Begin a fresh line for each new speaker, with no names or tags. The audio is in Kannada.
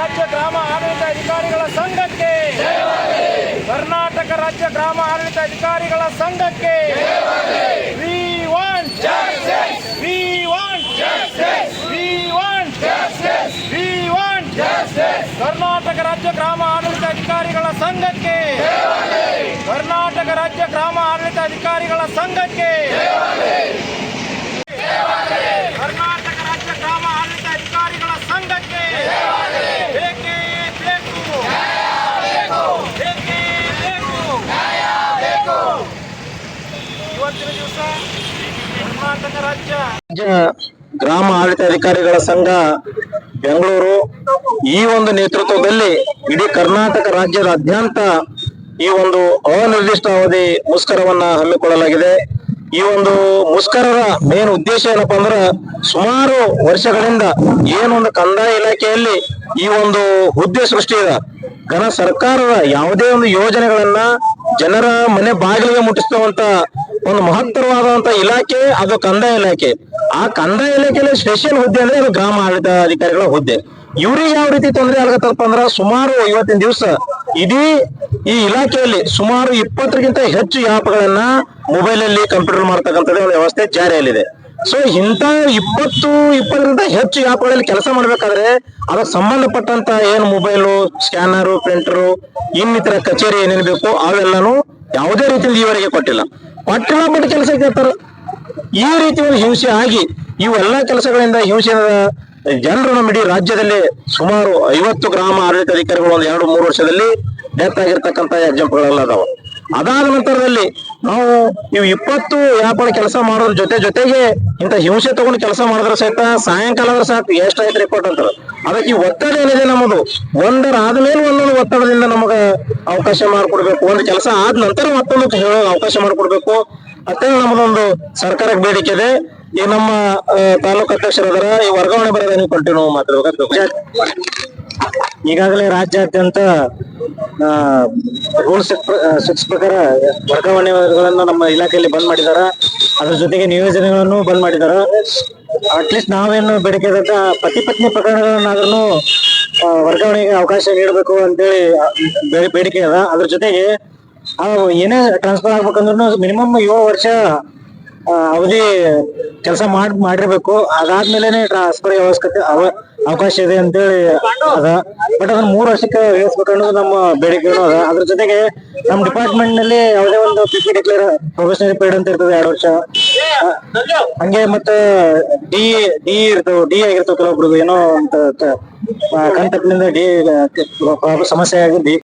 ರಾಜ್ಯ ಗ್ರಾಮ ಆಡಳಿತ ಅಧಿಕಾರಿಗಳ ಸಂಘಕ್ಕೆ. ಕರ್ನಾಟಕ ರಾಜ್ಯ ಗ್ರಾಮ ಆಡಳಿತ ಅಧಿಕಾರಿಗಳ ಸಂಘಕ್ಕೆ. V one V one V one V one Karnataka ರಾಜ್ಯ ಗ್ರಾಮ ಆಡಳಿತ ಅಧಿಕಾರಿಗಳ ಸಂಘಕ್ಕೆ.
ಕರ್ನಾಟಕ ರಾಜ್ಯ ಗ್ರಾಮ ಆಡಳಿತ ಅಧಿಕಾರಿಗಳ ಸಂಘಕ್ಕೆ. ರಾಜ್ಯ. ಗ್ರಾಮ ಆಡಳಿತ ಅಧಿಕಾರಿಗಳ ಸಂಘ ಬೆಂಗಳೂರು ಈ ಒಂದು ನೇತೃತ್ವದಲ್ಲಿ ಇಡೀ ಕರ್ನಾಟಕ ರಾಜ್ಯದಾದ್ಯಂತ ಈ ಒಂದು ಅನಿರ್ದಿಷ್ಟ ಅವಧಿ ಮುಷ್ಕರವನ್ನ ಹಮ್ಮಿಕೊಳ್ಳಲಾಗಿದೆ. ಈ ಒಂದು ಮುಷ್ಕರದ ಮೇನ್ ಉದ್ದೇಶ ಏನಪ್ಪಾ ಅಂದ್ರ ಸುಮಾರು ವರ್ಷಗಳಿಂದ ಏನೊಂದು ಕಂದಾಯ ಇಲಾಖೆಯಲ್ಲಿ ಈ ಒಂದು ಹುದ್ದೆ ಸೃಷ್ಟಿ ಇದೆ ಘನ ಸರ್ಕಾರದ ಯಾವುದೇ ಒಂದು ಯೋಜನೆಗಳನ್ನ ಜನರ ಮನೆ ಬಾಗಿಲಿಗೆ ಮುಟ್ಟಿಸುವಂತ ಒಂದು ಮಹತ್ತರವಾದಂತ ಇಲಾಖೆ ಅದು ಕಂದಾಯ ಇಲಾಖೆ. ಆ ಕಂದಾಯ ಇಲಾಖೆಯಲ್ಲಿ ಸ್ಪೆಷಲ್ ಹುದ್ದೆ ಅಂದ್ರೆ ಅದು ಗ್ರಾಮ ಆಡಳಿತ ಅಧಿಕಾರಿಗಳ ಹುದ್ದೆ. ಇವ್ರಿಗೆ ಯಾವ ರೀತಿ ತೊಂದರೆ ಆಗತ್ತಪ್ಪ ಅಂದ್ರ ಸುಮಾರು ಇವತ್ತಿನ ದಿವಸ ಇಡೀ ಈ ಇಲಾಖೆಯಲ್ಲಿ ಸುಮಾರು ಇಪ್ಪತ್ತರಿಗಿಂತ ಹೆಚ್ಚು ಆ್ಯಪ್ಗಳನ್ನ ಮೊಬೈಲ್ ಅಲ್ಲಿ ಕಂಪ್ಯೂಟರ್ ಮಾಡ್ತಕ್ಕಂಥದ್ದು ಒಂದು ವ್ಯವಸ್ಥೆ ಜಾರಿಯಲ್ಲಿದೆ ಸೊ ಇಂಥ ಇಪ್ಪತ್ತು, ಇಪ್ಪತ್ತರಿಂದ ಹೆಚ್ಚು ಆ್ಯಪ್ಗಳಲ್ಲಿ ಕೆಲಸ ಮಾಡ್ಬೇಕಾದ್ರೆ ಅದಕ್ಕೆ ಸಂಬಂಧಪಟ್ಟಂತ ಏನು ಮೊಬೈಲು ಸ್ಕ್ಯಾನರು ಪ್ರಿಂಟರು ಇನ್ನಿತರ ಕಚೇರಿ ಏನೇನು ಬೇಕು ಅವೆಲ್ಲಾನು ಯಾವುದೇ ರೀತಿಯಿಂದ ಈವರೆಗೆ ಕೊಟ್ಟಿಲ್ಲ. ಕೊಟ್ಟಿಲ್ಲ ಬಿಟ್ಟು ಕೆಲಸ ಕೇಳ್ತಾರ. ಈ ರೀತಿ ಒಂದು ಹಿಂಸೆ ಆಗಿ ಇವೆಲ್ಲ ಕೆಲಸಗಳಿಂದ ಹಿಂಸೆ ಜನರು ನಮ್ಮ ಇಡೀ ರಾಜ್ಯದಲ್ಲಿ ಸುಮಾರು ಐವತ್ತು ಗ್ರಾಮ ಆಡಳಿತ ಅಧಿಕಾರಿಗಳು ಒಂದು ಎರಡು ಮೂರು ವರ್ಷದಲ್ಲಿ ಡೆತ್ ಆಗಿರ್ತಕ್ಕಂಥ ಎಕ್ಸಾಂಪಲ್ಗಳೆಲ್ಲ ಅದಾವ. ಅದಾದ ನಂತರದಲ್ಲಿ ನಾವು ಇವು ಇಪ್ಪತ್ತು ವ್ಯಾಪಾರ ಕೆಲಸ ಮಾಡೋದ್ರ ಜೊತೆ ಜೊತೆಗೆ ಇಂಥ ಹಿಂಸೆ ತಗೊಂಡು ಕೆಲಸ ಮಾಡಿದ್ರೆ ಸಹಿತ ಸಾಯಂಕಾಲ ಸಾಕು ಐತೆ ರಿಪೋರ್ಟ್ ಅಂತಾರೆ. ಅದಕ್ಕೆ ಈ ಒತ್ತಡ ಏನಿದೆ ನಮ್ಮದು? ಒಂದರ ಆದ್ಮೇಲೆ ಒಂದೊಂದು ಒತ್ತಡದಿಂದ ನಮಗ ಅವಕಾಶ ಮಾಡಿಕೊಡ್ಬೇಕು. ಒಂದು ಕೆಲಸ ಆದ ನಂತರ ಮತ್ತೊಂದು ಹೇಳೋ ಅವಕಾಶ ಮಾಡಿಕೊಡ್ಬೇಕು. ಅಷ್ಟೇ ನಮ್ಮದೊಂದು ಸರ್ಕಾರಕ್ಕೆ ಬೇಡಿಕೆ ಇದೆ. ಈ ನಮ್ಮ ತಾಲೂಕು ಅಧ್ಯಕ್ಷರಾದಾರ ಈ ವರ್ಗಾವಣೆ ಬರೋದೇ ನೀವು ಕಂಟಿನ್ಯೂ ಮಾತಾಡ್ಬೇಕು ಈಗಾಗಲೇ ರಾಜ್ಯಾದ್ಯಂತ ರೂಲ್ಸ್ ಸಿಕ್ಸ್ ಪ್ರಕಾರ ವರ್ಗಾವಣೆಗಳನ್ನು ನಮ್ಮ ಇಲಾಖೆಯಲ್ಲಿ ಬಂದ್ ಮಾಡಿದಾರ. ಅದ್ರ ಜೊತೆಗೆ ನಿಯೋಜನೆಗಳನ್ನು ಬಂದ್ ಮಾಡಿದಾರ. ಅಟ್ಲೀಸ್ಟ್ ನಾವೇನು ಬೇಡಿಕೆ ಪತಿ ಪತ್ನಿ ಪ್ರಕರಣಗಳನ್ನಾದ್ರೂ ವರ್ಗಾವಣೆಗೆ ಅವಕಾಶ ನೀಡಬೇಕು ಅಂತೇಳಿ ಬೇಡಿಕೆ ಅದ. ಅದ್ರ ಜೊತೆಗೆ ಏನೇ ಟ್ರಾನ್ಸ್ಫರ್ ಆಗ್ಬೇಕಂದ್ರೂ ಮಿನಿಮಮ್ ಏಳು ವರ್ಷ ಅವಧಿ ಕೆಲಸ ಮಾಡಿ, ಮಾಡಿರ್ಬೇಕು. ಅದಾದ್ಮೇಲೆನೆ ಟ್ರಾನ್ಸ್ಫರ್ ಅವಶ್ಯಕತೆ ಅವ- ಅವಕಾಶ ಇದೆ ಅಂತೇಳಿ ಅದ. ಬಟ್ ಅದನ್ನ ಮೂರು ವರ್ಷಕ್ಕೆ ಇಳಿಸ್ಬೇಕನ್ನೋದು ನಮ್ಮ ಬೇಡಿಕೆನೂ ಅದ. ಅದ್ರ ಜೊತೆಗೆ ನಮ್ಮ ಡಿಪಾರ್ಟ್ಮೆಂಟ್ನಲ್ಲಿ ಯಾವುದೇ ಒಂದು P P declare professional period ಅಂತ ಇರ್ತದೆ ಎರಡು ವರ್ಷ. ಹಂಗೆ ಮತ್ತೆ ಡಿ ಡಿ ಇರ್ತಾವ ಡಿ ಆಗಿರ್ತಾವ ಕೆಲವೊಬ್ರು ಏನೋ ಅಂತ ಕಂತಪ್ಪಿನಿಂದ ಡಿ ಸಮಸ್ಯೆ ಆಗಿ